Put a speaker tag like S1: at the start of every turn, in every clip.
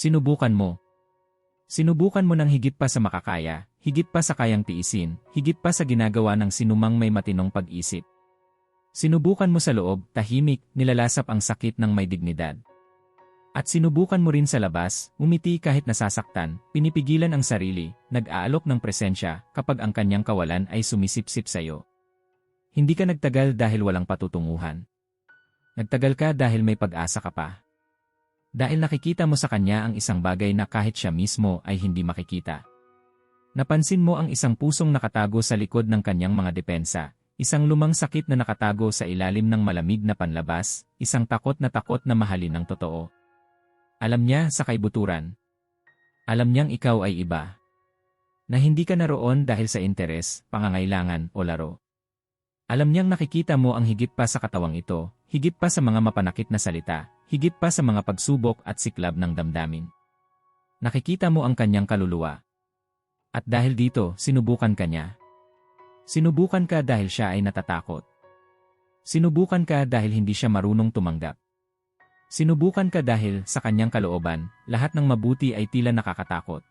S1: Sinubukan mo. Sinubukan mo ng higit pa sa makakaya, higit pa sa kayang tiisin, higit pa sa ginagawa ng sinumang may matinong pag-isip. Sinubukan mo sa loob, tahimik, nilalasap ang sakit ng may dignidad. At sinubukan mo rin sa labas, umiti kahit nasasaktan, pinipigilan ang sarili, nag-aalok ng presensya kapag ang kanyang kawalan ay sumisipsip sa iyo. Hindi ka nagtagal dahil walang patutunguhan. Nagtagal ka dahil may pag-asa ka pa. Dahil nakikita mo sa kanya ang isang bagay na kahit siya mismo ay hindi makikita. Napansin mo ang isang pusong nakatago sa likod ng kanyang mga depensa, isang lumang sakit na nakatago sa ilalim ng malamig na panlabas, isang takot na takot na mahalin ng totoo. Alam niya sa kaibuturan. Alam niyang ikaw ay iba. Na hindi ka naroon dahil sa interes, pangangailangan o laro. Alam niyang nakikita mo ang higit pa sa katawang ito, higit pa sa mga mapanakit na salita, higit pa sa mga pagsubok at siklab ng damdamin. Nakikita mo ang kanyang kaluluwa. At dahil dito, sinubukan ka niya. Sinubukan ka dahil siya ay natatakot. Sinubukan ka dahil hindi siya marunong tumanggap. Sinubukan ka dahil, sa kanyang kalooban, lahat ng mabuti ay tila nakakatakot.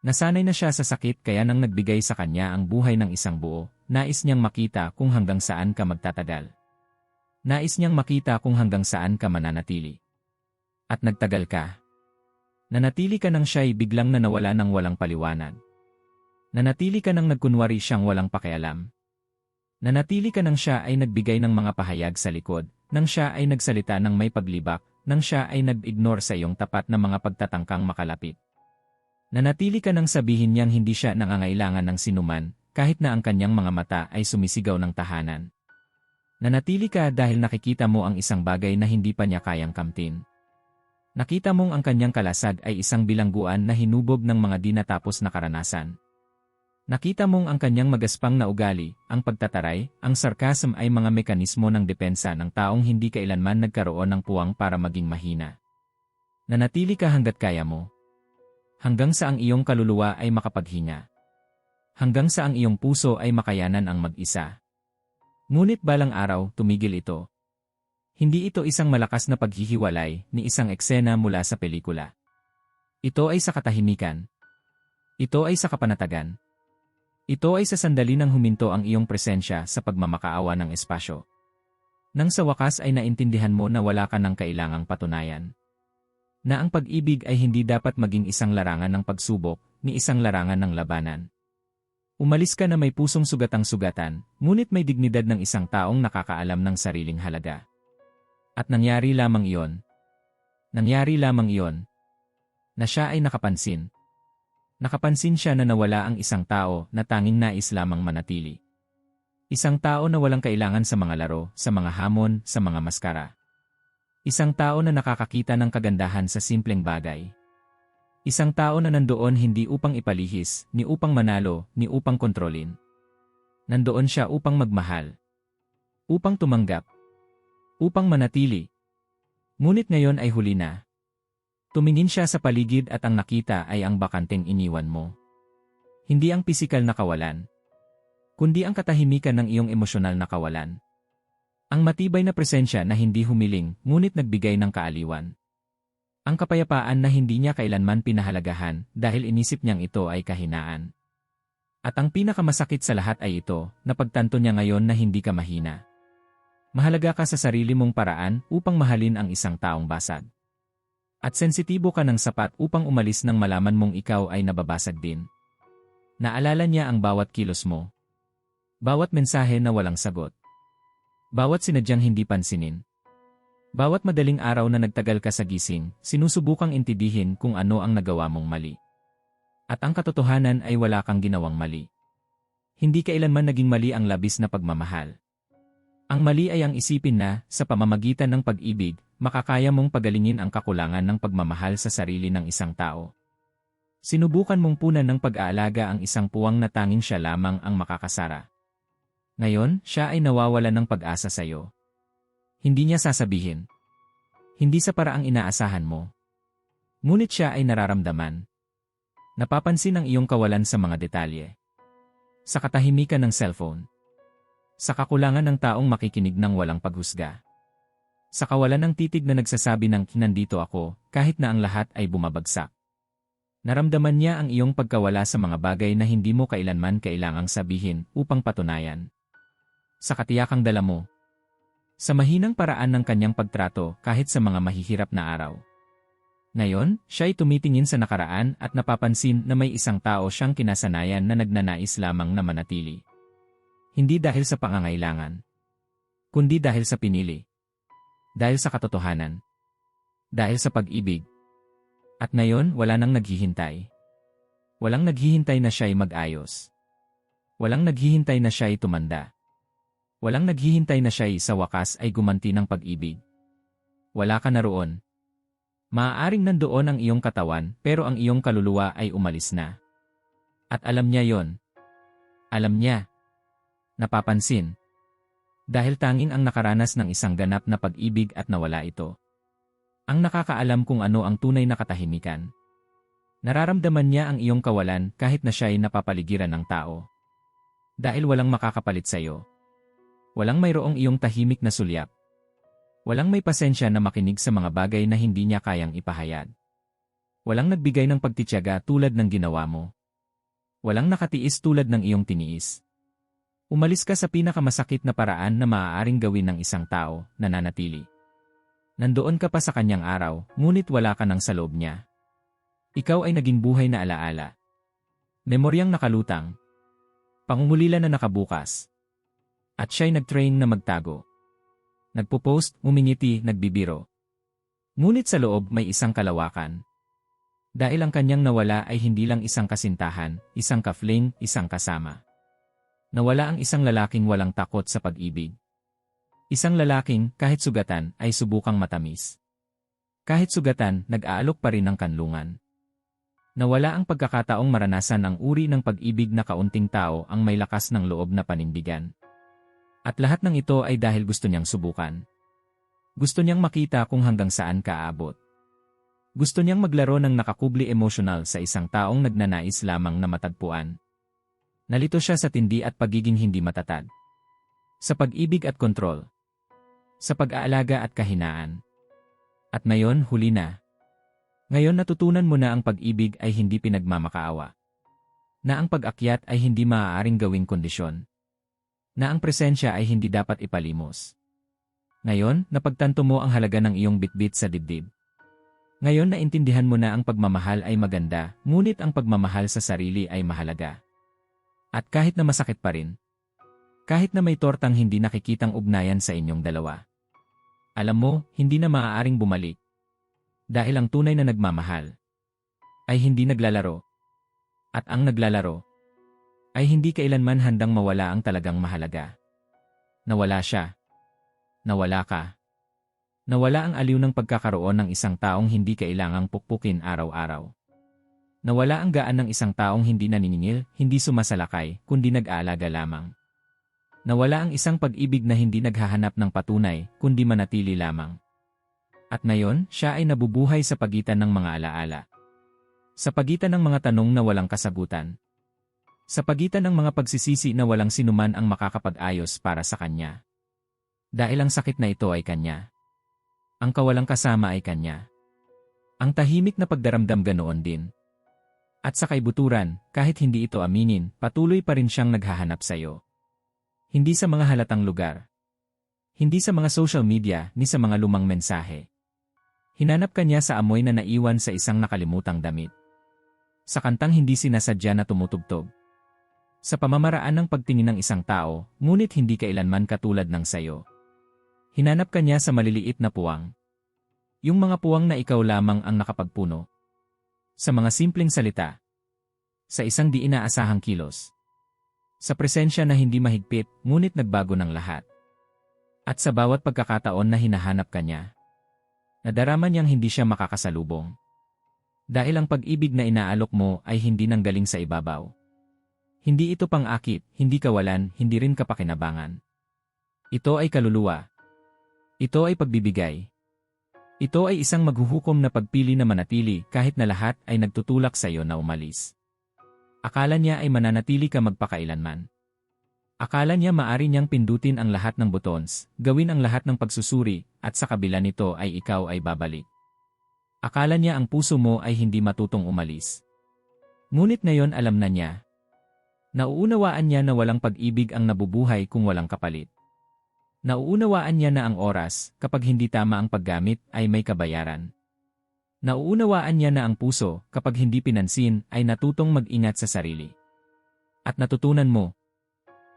S1: Nasanay na siya sa sakit kaya nang nagbigay sa kanya ang buhay ng isang buo, nais niyang makita kung hanggang saan ka magtatagal. Nais niyang makita kung hanggang saan ka mananatili. At nagtagal ka. Nanatili ka nang siya'y biglang na nawala ng walang paliwanag. Nanatili ka nang nagkunwari siyang walang pakialam. Nanatili ka nang siya ay nagbigay ng mga pahayag sa likod, nang siya ay nagsalita ng may paglibak, nang siya ay nag-ignore sa iyong tapat na mga pagtatangkang makalapit. Nanatili ka nang sabihin niyang hindi siya nangangailangan ng sinuman, kahit na ang kanyang mga mata ay sumisigaw ng tahanan. Nanatili ka dahil nakikita mo ang isang bagay na hindi pa niya kayang kamtin. Nakita mong ang kanyang kalasag ay isang bilangguan na hinubog ng mga di natapos na karanasan. Nakita mong ang kanyang magaspang na ugali, ang pagtataray, ang sarcasm ay mga mekanismo ng depensa ng taong hindi kailanman nagkaroon ng puwang para maging mahina. Nanatili ka hanggat kaya mo. Hanggang sa ang iyong kaluluwa ay makapaghinga. Hanggang sa ang iyong puso ay makayanan ang mag-isa. Ngunit balang araw, tumigil ito. Hindi ito isang malakas na paghihiwalay ni isang eksena mula sa pelikula. Ito ay sa katahimikan. Ito ay sa kapanatagan. Ito ay sa sandali nang huminto ang iyong presensya sa pagmamakaawa ng espasyo. Nang sa wakas ay naintindihan mo na wala ka ng kailangang patunayan. Na ang pag-ibig ay hindi dapat maging isang larangan ng pagsubok, ni isang larangan ng labanan. Umalis ka na may pusong sugatang sugatan, ngunit may dignidad ng isang taong nakakaalam ng sariling halaga. At nangyari lamang iyon. Nangyari lamang iyon. Na siya ay nakapansin. Nakapansin siya na nawala ang isang tao na tanging nais lamang manatili. Isang tao na walang kailangan sa mga laro, sa mga hamon, sa mga maskara. Isang tao na nakakakita ng kagandahan sa simpleng bagay. Isang tao na nandoon hindi upang ipalihis, ni upang manalo, ni upang kontrolin. Nandoon siya upang magmahal. Upang tumanggap. Upang manatili. Ngunit ngayon ay huli na. Tumingin siya sa paligid at ang nakita ay ang bakanteng iniwan mo. Hindi ang pisikal na kawalan. Kundi ang katahimikan ng iyong emosyonal na kawalan. Ang matibay na presensya na hindi humiling, ngunit nagbigay ng kaaliwan. Ang kapayapaan na hindi niya kailanman pinahalagahan dahil inisip niyang ito ay kahinaan. At ang pinakamasakit sa lahat ay ito, na pagtanto niya ngayon na hindi ka mahina. Mahalaga ka sa sarili mong paraan upang mahalin ang isang taong basag. At sensitibo ka ng sapat upang umalis nang malaman mong ikaw ay nababasag din. Naalala niya ang bawat kilos mo. Bawat mensahe na walang sagot. Bawat sinadyang hindi pansinin. Bawat madaling araw na nagtagal ka sa gising, sinusubukang intindihin kung ano ang nagawa mong mali. At ang katotohanan ay wala kang ginawang mali. Hindi kailanman naging mali ang labis na pagmamahal. Ang mali ay ang isipin na, sa pamamagitan ng pag-ibig, makakaya mong pagalingin ang kakulangan ng pagmamahal sa sarili ng isang tao. Sinubukan mong punan ng pag-aalaga ang isang puwang na tanging siya lamang ang makakasara. Ngayon, siya ay nawawala ng pag-asa sa iyo. Hindi niya sasabihin. Hindi sa paraang inaasahan mo. Ngunit siya ay nararamdaman. Napapansin ang iyong kawalan sa mga detalye. Sa katahimikan ng cellphone. Sa kakulangan ng taong makikinig ng walang paghusga. Sa kawalan ng titig na nagsasabi ng nandito ako, kahit na ang lahat ay bumabagsak. Naramdaman niya ang iyong pagkawala sa mga bagay na hindi mo kailanman kailangang sabihin upang patunayan. Sa katiyakang dala mo. Sa mahinang paraan ng kanyang pagtrato kahit sa mga mahihirap na araw. Ngayon, siya ay tumitingin sa nakaraan at napapansin na may isang tao siyang kinasanayan na nagnanais lamang na manatili. Hindi dahil sa pangangailangan, kundi dahil sa pinili. Dahil sa katotohanan. Dahil sa pag-ibig. At ngayon, wala nang naghihintay. Walang naghihintay na siya'y mag-ayos. Walang naghihintay na siya'y tumanda. Walang naghihintay na siya'y sa wakas ay gumanti ng pag-ibig. Wala ka na roon. Maaaring nandoon ang iyong katawan pero ang iyong kaluluwa ay umalis na. At alam niya yon. Alam niya. Napapansin. Dahil tanging ang nakaranas ng isang ganap na pag-ibig at nawala ito ang nakakaalam kung ano ang tunay na katahimikan. Nararamdaman niya ang iyong kawalan kahit na siya ay napapaligiran ng tao. Dahil walang makakapalit sa iyo. Walang mayroong iyong tahimik na sulyap. Walang may pasensya na makinig sa mga bagay na hindi niya kayang ipahayag. Walang nagbigay ng pagtityaga tulad ng ginawa mo. Walang nakatiis tulad ng iyong tiniis. Umalis ka sa pinakamasakit na paraan na maaaring gawin ng isang tao, nananatili. Nandoon ka pa sa kanyang araw, ngunit wala ka nang sa loob niya. Ikaw ay naging buhay na alaala. Memoryang nakalutang. Pangungulila na nakabukas. At siya'y nag-train na magtago. Nagpo-post, umingiti, nagbibiro. Ngunit sa loob may isang kalawakan. Dahil ang kanyang nawala ay hindi lang isang kasintahan, isang kafling, isang kasama. Nawala ang isang lalaking walang takot sa pag-ibig. Isang lalaking, kahit sugatan, ay subukang matamis. Kahit sugatan, nag-aalok pa rin ng kanlungan. Nawala ang pagkakataong maranasan ang uri ng pag-ibig na kaunting tao ang may lakas ng loob na panindigan. At lahat ng ito ay dahil gusto niyang subukan. Gusto niyang makita kung hanggang saan ka aabot. Gusto niyang maglaro ng nakakubli emosyonal sa isang taong nagnanais lamang na matagpuan. Nalito siya sa tindi at pagiging hindi matatag. Sa pag-ibig at kontrol sa pag-aalaga at kahinaan. At ngayon, huli na. Ngayon natutunan mo na ang pag-ibig ay hindi pinagmamakaawa. Na ang pag-akyat ay hindi maaaring gawing kondisyon. Na ang presensya ay hindi dapat ipalimos. Ngayon, napagtanto mo ang halaga ng iyong bitbit sa dibdib. Ngayon naintindihan mo na ang pagmamahal ay maganda, ngunit ang pagmamahal sa sarili ay mahalaga. At kahit na masakit pa rin, kahit na may tortang hindi nakikitang ugnayan sa inyong dalawa, alam mo, hindi na maaaring bumalik. Dahil ang tunay na nagmamahal ay hindi naglalaro. At ang naglalaro ay hindi kailanman handang mawala ang talagang mahalaga. Nawala siya. Nawala ka. Nawala ang aliw ng pagkakaroon ng isang taong hindi kailangang pukpukin araw-araw. Nawala ang gaan ng isang taong hindi naniningil, hindi sumasalakay, kundi nag-aalaga lamang. Nawala ang isang pag-ibig na hindi naghahanap ng patunay, kundi manatili lamang. At ngayon, siya ay nabubuhay sa pagitan ng mga alaala. Sa pagitan ng mga tanong na walang kasagutan. Sa pagitan ng mga pagsisisi na walang sinuman ang makakapag-ayos para sa kanya. Dahil ang sakit na ito ay kanya. Ang kawalang kasama ay kanya. Ang tahimik na pagdaramdam ganoon din. At sa kaibuturan, kahit hindi ito aminin, patuloy pa rin siyang naghahanap sa iyo. Hindi sa mga halatang lugar. Hindi sa mga social media ni sa mga lumang mensahe. Hinanap ka niya sa amoy na naiwan sa isang nakalimutang damit. Sa kantang hindi sinasadya na tumutugtog. Sa pamamaraan ng pagtingin ng isang tao, ngunit hindi kailanman katulad ng sayo. Hinanap ka niya sa maliliit na puwang. Yung mga puwang na ikaw lamang ang nakapagpuno. Sa mga simpleng salita. Sa isang di inaasahang kilos. Sa presensya na hindi mahigpit, ngunit nagbago ng lahat. At sa bawat pagkakataon na hinahanap ka niya, nadarama niyang hindi siya makakasalubong. Dahil ang pag-ibig na inaalok mo ay hindi nanggaling sa ibabaw. Hindi ito pang-akit, hindi kawalan, hindi rin kapakinabangan. Ito ay kaluluwa. Ito ay pagbibigay. Ito ay isang maghuhukom na pagpili na manatili kahit na lahat ay nagtutulak sa iyo na umalis. Akala niya ay mananatili ka magpakailanman. Akala niya maari niyang pindutin ang lahat ng buttons, gawin ang lahat ng pagsusuri, at sa kabila nito ay ikaw ay babalik. Akala niya ang puso mo ay hindi matutong umalis. Ngunit ngayon alam na niya. Nauunawaan niya na walang pag-ibig ang nabubuhay kung walang kapalit. Nauunawaan niya na ang oras, kapag hindi tama ang paggamit, ay may kabayaran. Nauunawaan niya na ang puso, kapag hindi pinansin, ay natutong mag-ingat sa sarili. At natutunan mo,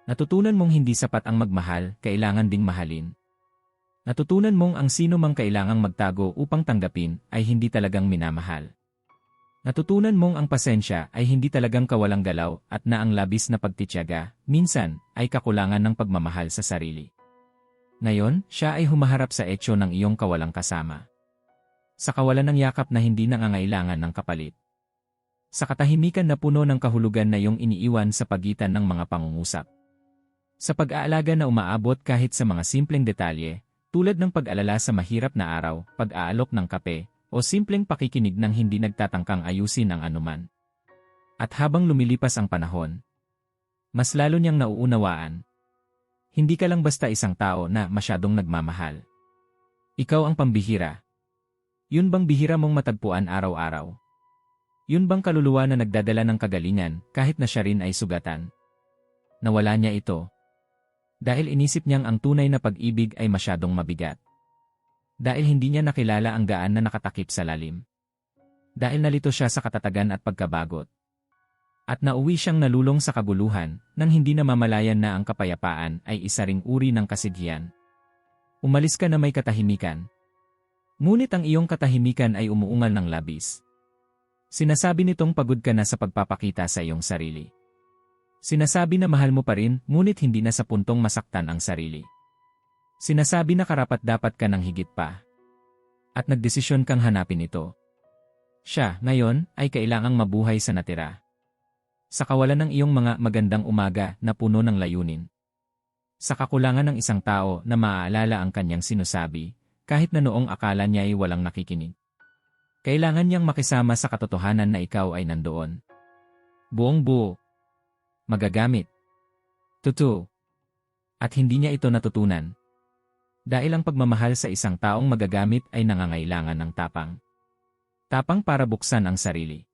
S1: Natutunan mong hindi sapat ang magmahal, kailangan ding mahalin. Natutunan mong ang sino mang kailangang magtago upang tanggapin ay hindi talagang minamahal. Natutunan mong ang pasensya ay hindi talagang kawalang galaw at na ang labis na pagtityaga, minsan, ay kakulangan ng pagmamahal sa sarili. Ngayon, siya ay humaharap sa etsyo ng iyong kawalang kasama. Sa kawalan ng yakap na hindi nangangailangan ng kapalit. Sa katahimikan na puno ng kahulugan na iyong iniiwan sa pagitan ng mga pangungusap. Sa pag-aalaga na umaabot kahit sa mga simpleng detalye, tulad ng pag-alala sa mahirap na araw, pag-aalok ng kape, o simpleng pakikinig ng hindi nagtatangkang ayusin ang anuman. At habang lumilipas ang panahon, mas lalo niyang nauunawaan. Hindi ka lang basta isang tao na masyadong nagmamahal. Ikaw ang pambihira. Yun bang bihira mong matagpuan araw-araw? Yun bang kaluluwa na nagdadala ng kagalingan kahit na siya rin ay sugatan? Nawala niya ito, dahil inisip niyang ang tunay na pag-ibig ay masyadong mabigat. Dahil hindi niya nakilala ang gaan na nakatakip sa lalim. Dahil nalito siya sa katatagan at pagkabagot. At nauwi siyang nalulong sa kaguluhan nang hindi namamalayan na ang kapayapaan ay isa ring uri ng kasighian. Umalis ka na may katahimikan. Ngunit ang iyong katahimikan ay umuungal ng labis. Sinasabi nitong pagod ka na sa pagpapakita sa iyong sarili. Sinasabi na mahal mo pa rin, ngunit hindi na sa puntong masaktan ang sarili. Sinasabi na karapat dapat ka ng higit pa. At nagdesisyon kang hanapin ito. Siya, ngayon, ay kailangang mabuhay sa natira. Sa kawalan ng iyong mga magandang umaga na puno ng layunin. Sa kakulangan ng isang tao na maaalala ang kanyang sinasabi, kahit na noong akala niya ay walang nakikinig. Kailangan niyang makisama sa katotohanan na ikaw ay nandoon. Buong buo, magagamit. Totoo. At hindi niya ito natutunan. Dahil ang pagmamahal sa isang taong magagamit ay nangangailangan ng tapang. Tapang para buksan ang sarili.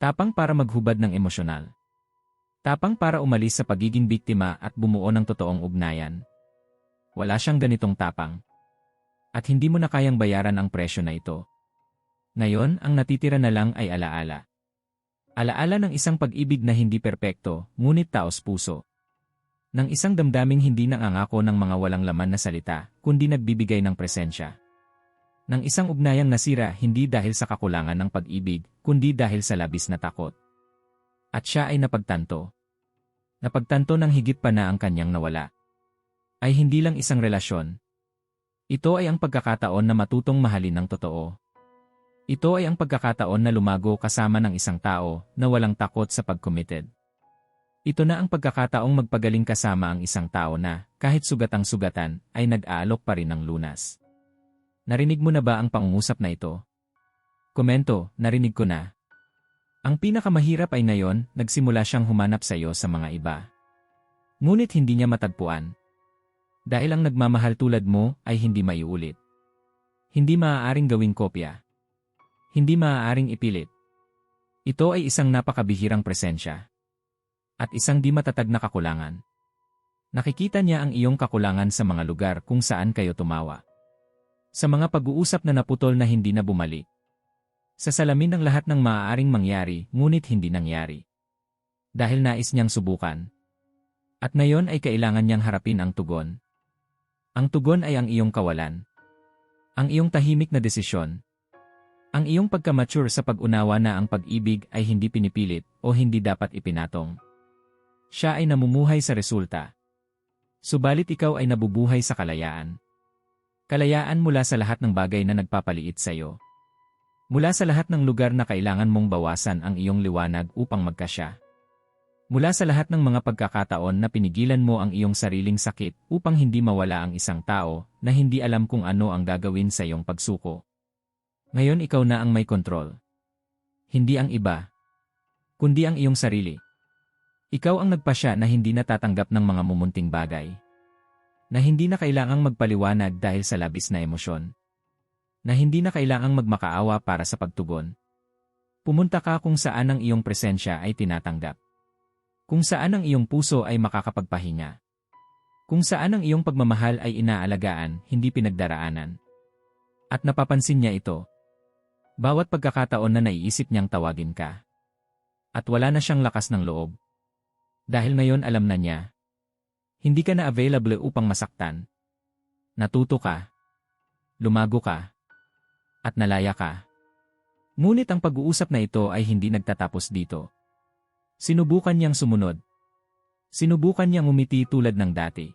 S1: Tapang para maghubad ng emosyonal. Tapang para umalis sa pagiging biktima at bumuo ng totoong ugnayan. Wala siyang ganitong tapang. At hindi mo na kayang bayaran ang presyo na ito. Ngayon, ang natitira na lang ay alaala. Alaala ng isang pag-ibig na hindi perpekto, ngunit taos puso. Ng isang damdaming hindi nangangako ng mga walang laman na salita, kundi nagbibigay ng presensya. Ng isang ugnayang nasira hindi dahil sa kakulangan ng pag-ibig, kundi dahil sa labis na takot. At siya ay napagtanto. Napagtanto ng higit pa na ang kanyang nawala. Ay hindi lang isang relasyon. Ito ay ang pagkakataon na matutong mahalin ng totoo, ito ay ang pagkakataon na lumago kasama ng isang tao na walang takot sa pag-committed. Ito na ang pagkakataong magpagaling kasama ang isang tao na, kahit sugatang sugatan, ay nag-aalok pa rin ng lunas. Narinig mo na ba ang pangungusap na ito? Komento, narinig ko na. Ang pinakamahirap ay ngayon, nagsimula siyang humanap sa iyo sa mga iba. Ngunit hindi niya matagpuan. Dahil ang nagmamahal tulad mo ay hindi maiulit. Hindi maaaring gawing kopya. Hindi maaaring ipilit. Ito ay isang napakabihirang presensya. At isang di matatag na kakulangan. Nakikita niya ang iyong kakulangan sa mga lugar kung saan kayo tumawa. Sa mga pag-uusap na naputol na hindi na bumalik. Sa salamin ng lahat ng maaaring mangyari, ngunit hindi nangyari. Dahil nais niyang subukan. At ngayon ay kailangan niyang harapin ang tugon. Ang tugon ay ang iyong kawalan. Ang iyong tahimik na desisyon, ang iyong pagkamature sa pag-unawa na ang pag-ibig ay hindi pinipilit o hindi dapat ipinatong. Siya ay namumuhay sa resulta. Subalit ikaw ay nabubuhay sa kalayaan. Kalayaan mula sa lahat ng bagay na nagpapaliit sa iyo. Mula sa lahat ng lugar na kailangan mong bawasan ang iyong liwanag upang magkasya. Mula sa lahat ng mga pagkakataon na pinigilan mo ang iyong sariling sakit upang hindi mawala ang isang tao na hindi alam kung ano ang gagawin sa iyong pagsuko. Ngayon ikaw na ang may kontrol. Hindi ang iba. Kundi ang iyong sarili. Ikaw ang nagpasya na hindi natatanggap ng mga mumunting bagay. Na hindi na kailangang magpaliwanag dahil sa labis na emosyon. Na hindi na kailangang magmakaawa para sa pagtugon. Pumunta ka kung saan ang iyong presensya ay tinatanggap. Kung saan ang iyong puso ay makakapagpahinga. Kung saan ang iyong pagmamahal ay inaalagaan, hindi pinagdaraanan. At napapansin niya ito. Bawat pagkakataon na naiisip niyang tawagin ka. At wala na siyang lakas ng loob. Dahil ngayon alam na niya. Hindi ka na available upang masaktan. Natuto ka. Lumago ka. At nalaya ka. Ngunit ang pag-uusap na ito ay hindi nagtatapos dito. Sinubukan niyang sumunod. Sinubukan niyang umiti tulad ng dati.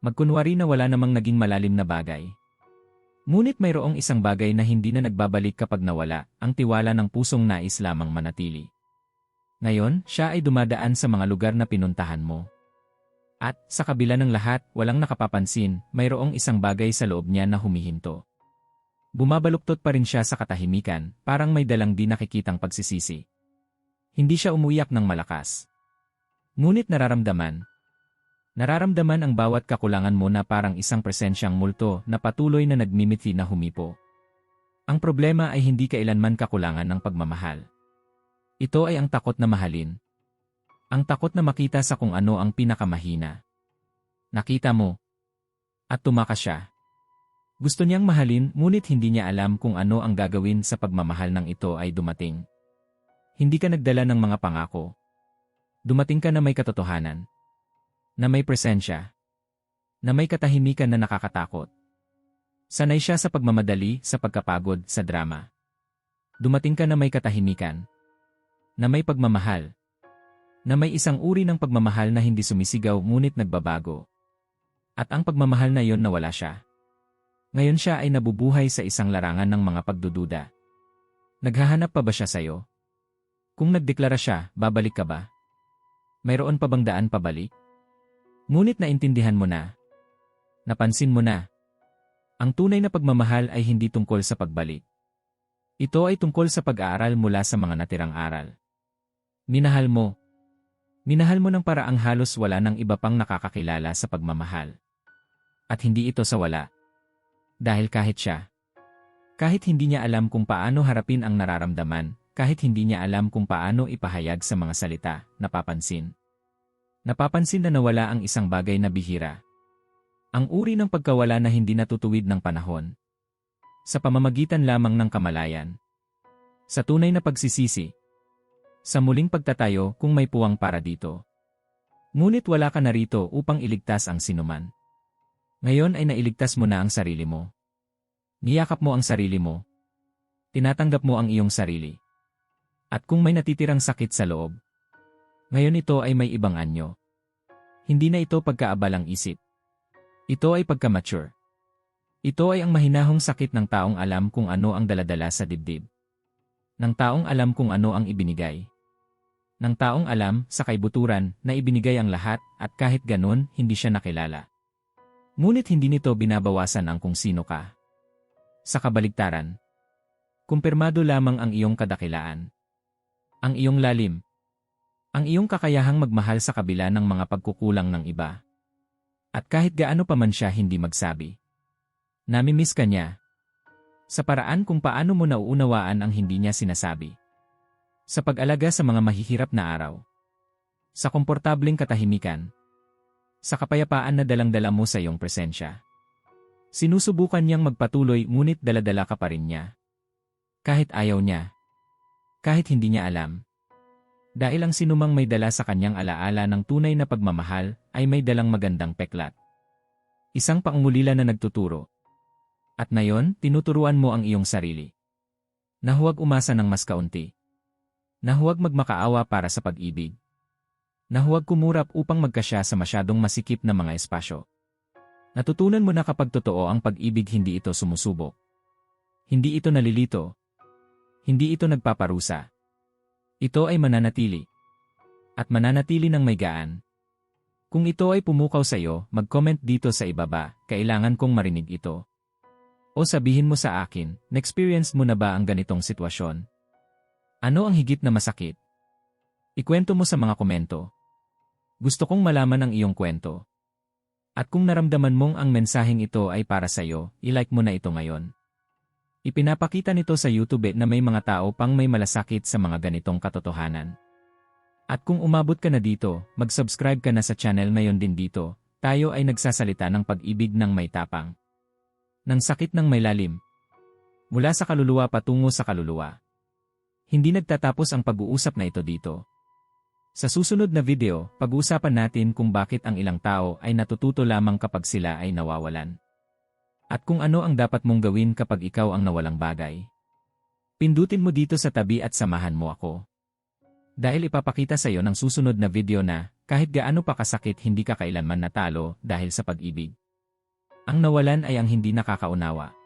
S1: Magkunwari na wala namang naging malalim na bagay. Ngunit mayroong isang bagay na hindi na nagbabalik kapag nawala, ang tiwala ng pusong nais lamang manatili. Ngayon, siya ay dumadaan sa mga lugar na pinuntahan mo. At, sa kabila ng lahat, walang nakapapansin, mayroong isang bagay sa loob niya na humihinto. Bumabaluktot pa rin siya sa katahimikan, parang may dalang di nakikitang pagsisisi. Hindi siya umuyak ng malakas. Ngunit nararamdaman, Nararamdaman ang bawat kakulangan mo na parang isang presensyang multo na patuloy na nagmimiti na humipo. Ang problema ay hindi kailanman kakulangan ng pagmamahal. Ito ay ang takot na mahalin. Ang takot na makita sa kung ano ang pinakamahina. Nakita mo. At tumakas siya. Gusto niyang mahalin ngunit hindi niya alam kung ano ang gagawin sa pagmamahal ng ito ay dumating. Hindi ka nagdala ng mga pangako. Dumating ka na may katotohanan na may presensya, na may katahimikan na nakakatakot. Sanay siya sa pagmamadali, sa pagkapagod, sa drama. Dumating ka na may katahimikan, na may pagmamahal, na may isang uri ng pagmamahal na hindi sumisigaw ngunit nagbabago. At ang pagmamahal na yon nawala siya. Ngayon siya ay nabubuhay sa isang larangan ng mga pagdududa. Naghahanap pa ba siya sa'yo? Kung nagdeklara siya, babalik ka ba? Mayroon pa bang daan pabalik? Ngunit naintindihan mo na. Napansin mo na. Ang tunay na pagmamahal ay hindi tungkol sa pagbalik. Ito ay tungkol sa pag-aaral mula sa mga natirang aral. Minahal mo. Minahal mo ng paraang halos wala ng iba pang nakakakilala sa pagmamahal. At hindi ito sa wala. Dahil kahit siya, kahit hindi niya alam kung paano harapin ang nararamdaman, kahit hindi niya alam kung paano ipahayag sa mga salita, napapansin. Napapansin na nawala ang isang bagay na bihira. Ang uri ng pagkawala na hindi natutuwid ng panahon. Sa pamamagitan lamang ng kamalayan. Sa tunay na pagsisisi. Sa muling pagtatayo kung may puwang para dito. Ngunit wala ka narito upang iligtas ang sinuman. Ngayon ay nailigtas mo na ang sarili mo. Niyakap mo ang sarili mo. Tinatanggap mo ang iyong sarili. At kung may natitirang sakit sa loob, ngayon ito ay may ibang anyo. Hindi na ito pagkaabalang isip. Ito ay pagka-mature. Ito ay ang mahinahong sakit ng taong alam kung ano ang daladala sa dibdib. Ng taong alam kung ano ang ibinigay. Ng taong alam sa kaibuturan na ibinigay ang lahat at kahit ganun hindi siya nakilala. Ngunit hindi nito binabawasan ang kung sino ka. Sa kabaligtaran, kumpirmado lamang ang iyong kadakilaan. Ang iyong lalim, ang iyong kakayahang magmahal sa kabila ng mga pagkukulang ng iba. At kahit gaano pa man siya hindi magsabi. Namimiss ka niya. Sa paraan kung paano mo nauunawaan ang hindi niya sinasabi. Sa pag-alaga sa mga mahihirap na araw. Sa komportableng katahimikan. Sa kapayapaan na dalang-dala mo sa iyong presensya. Sinusubukan niyang magpatuloy ngunit daladala ka pa rin niya. Kahit ayaw niya. Kahit hindi niya alam. Dahil ang sinumang may dala sa kanyang alaala ng tunay na pagmamahal ay may dalang magandang peklat. Isang paungulila na nagtuturo. At ngayon, tinuturuan mo ang iyong sarili. Na huwag umasa ng mas kaunti. Na huwag magmakaawa para sa pag-ibig. Na huwag kumurap upang magkasya sa masyadong masikip na mga espasyo. Natutunan mo na kapag totoo ang pag-ibig hindi ito sumusubok. Hindi ito nalilito. Hindi ito nagpaparusa ito ay mananatili. At mananatili ng may gaan. Kung ito ay pumukaw sa iyo, mag-comment dito sa ibaba, kailangan kong marinig ito. O sabihin mo sa akin, na-experience mo na ba ang ganitong sitwasyon? Ano ang higit na masakit? Ikwento mo sa mga komento. Gusto kong malaman ang iyong kwento. At kung naramdaman mong ang mensaheng ito ay para sa iyo, ilike mo na ito ngayon. Ipinapakita nito sa YouTube na may mga tao pang may malasakit sa mga ganitong katotohanan. At kung umabot ka na dito, mag-subscribe ka na sa channel ngayon din dito, tayo ay nagsasalita ng pag-ibig ng may tapang. Ng sakit ng may lalim. Mula sa kaluluwa patungo sa kaluluwa. Hindi nagtatapos ang pag-uusap na ito dito. Sa susunod na video, pag-uusapan natin kung bakit ang ilang tao ay natututo lamang kapag sila ay nawawalan. At kung ano ang dapat mong gawin kapag ikaw ang nawalang bagay. Pindutin mo dito sa tabi at samahan mo ako. Dahil ipapakita sa iyo ng susunod na video na, kahit gaano pa kasakit hindi ka kailanman natalo dahil sa pag-ibig. Ang nawalan ay ang hindi nakakaunawa.